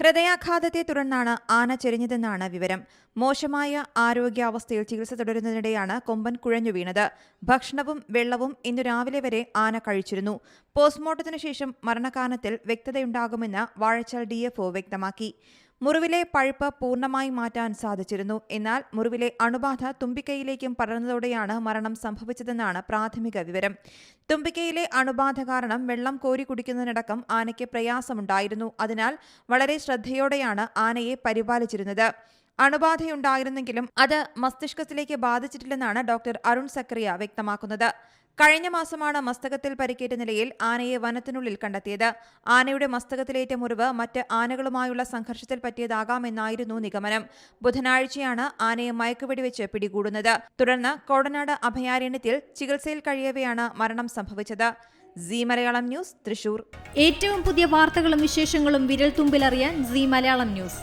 ഹൃദയാഘാതത്തെ തുടർന്നാണ് ആന ചെരിഞ്ഞതെന്നാണ് വിവരം. മോശമായ ആരോഗ്യാവസ്ഥയിൽ ചികിത്സ തുടരുന്നതിനിടെയാണ് കൊമ്പൻ കുഴഞ്ഞു വീണത്. ഭക്ഷണവും വെള്ളവും ഇന്നു രാവിലെ വരെ ആന കഴിച്ചിരുന്നു. പോസ്റ്റ്മോർട്ടത്തിനു ശേഷം മരണകാരണത്തിൽ വ്യക്തതയുണ്ടാകുമെന്ന് വാഴച്ചാൽ ഡിഎഫ്ഒ വ്യക്തമാക്കി. മുറിവിലെ പഴുപ്പ് പൂർണമായി മാറ്റാൻ സാധിച്ചിരുന്നു. എന്നാൽ മുറിവിലെ അണുബാധ തുമ്പിക്കൈയിലേക്കും പടർന്നതോടെയാണ് മരണം സംഭവിച്ചതെന്നാണ് പ്രാഥമിക വിവരം. തുമ്പിക്കൈയിലെ അണുബാധ കാരണം വെള്ളം കോരി കുടിക്കുന്നതിനടക്കം ആനയ്ക്ക് പ്രയാസമുണ്ടായിരുന്നു. അതിനാൽ വളരെ ശ്രദ്ധയോടെയാണ് ആനയെ പരിപാലിച്ചിരുന്നത്. അണുബാധയുണ്ടായിരുന്നെങ്കിലും അത് മസ്തിഷ്കത്തിലേക്ക് ബാധിച്ചിട്ടില്ലെന്നാണ് ഡോക്ടർ അരുൺ സക്രിയ വ്യക്തമാക്കുന്നത്. കഴിഞ്ഞ മാസമാണ് മസ്തകത്തിൽ പരിക്കേറ്റ നിലയിൽ ആനയെ വനത്തിനുള്ളിൽ കണ്ടെത്തിയത്. ആനയുടെ മസ്തകത്തിലേറ്റ മുറിവ് മറ്റ് ആനകളുമായുള്ള സംഘർഷത്തിൽ പറ്റിയതാകാമെന്നായിരുന്നു നിഗമനം. ബുധനാഴ്ചയാണ് ആനയെ മയക്കുവെടിവെച്ച് പിടികൂടുന്നത്. തുടർന്ന് കോടനാട് അഭയാരണ്യത്തിൽ ചികിത്സയിൽ കഴിയവെയാണ് മരണം സംഭവിച്ചത്. C Malayalam news Thrissur. ഏറ്റവും പുതിയ വാർത്തകളും വിശേഷങ്ങളും വിരൽ തുമ്പിലറിയാൻ സി മലയാളം ന്യൂസ്.